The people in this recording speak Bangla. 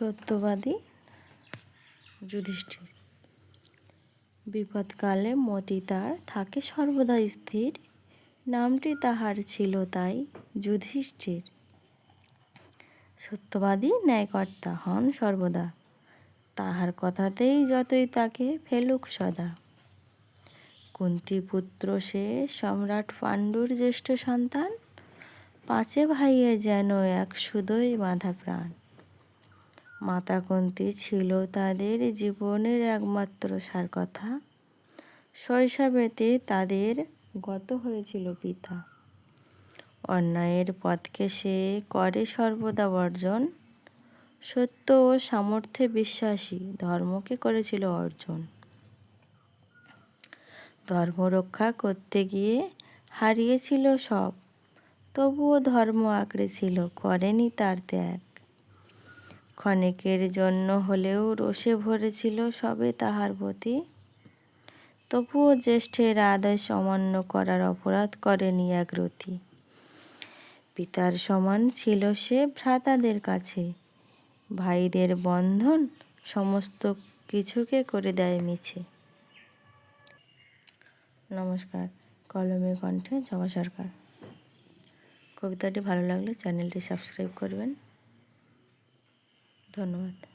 সত্যবাদী যুধিষ্ঠির। বিপদকালে মতি তার থাকে সর্বদা স্থির, নামটি তাহার ছিল তাই যুধিষ্ঠির। সত্যবাদী ন্যায়কর্তা হন সর্বদা, তাহার কথাতেই যতই তাকে ফেলুক সদা। কুন্তিপুত্র সে সম্রাট পাণ্ডুর জ্যেষ্ঠ সন্তান, পাঁচে ভাইয়ে যেন এক সুদয় বাঁধা প্রাণ। মাতা কুন্তি ছিল তাদের জীবনের একমাত্র সার কথা। শৈশবেতে তাদের গত হয়েছিল পিতা। অন্যায়ের পথকে সে করে সর্বদা বর্জন। সত্য ও সামর্থ্যে বিশ্বাসী ধর্মকে করেছিল অর্জন। ধর্ম রক্ষা করতে গিয়ে হারিয়েছিল সব। তবুও ধর্ম আঁকড়ে ছিল, করেনি তার ত্যাগ। ক্ষণিকের জন্য হলেও রোষে ভরেছিল সবে তাহার প্রতি তবুও জ্যেষ্ঠের আদেশ অমান্য করার অপরাধ করেনি একরতি পিতার সমান ছিল সে ভ্রাতাদের কাছে। ভাইদের বন্ধন সমস্ত কিছুকে করে দেয় মিছে। নমস্কার কলমে কণ্ঠে জবা সরকার। কবিতাটি ভালো লাগলে চ্যানেলটি সাবস্ক্রাইব করবেন। ধন্যবাদ।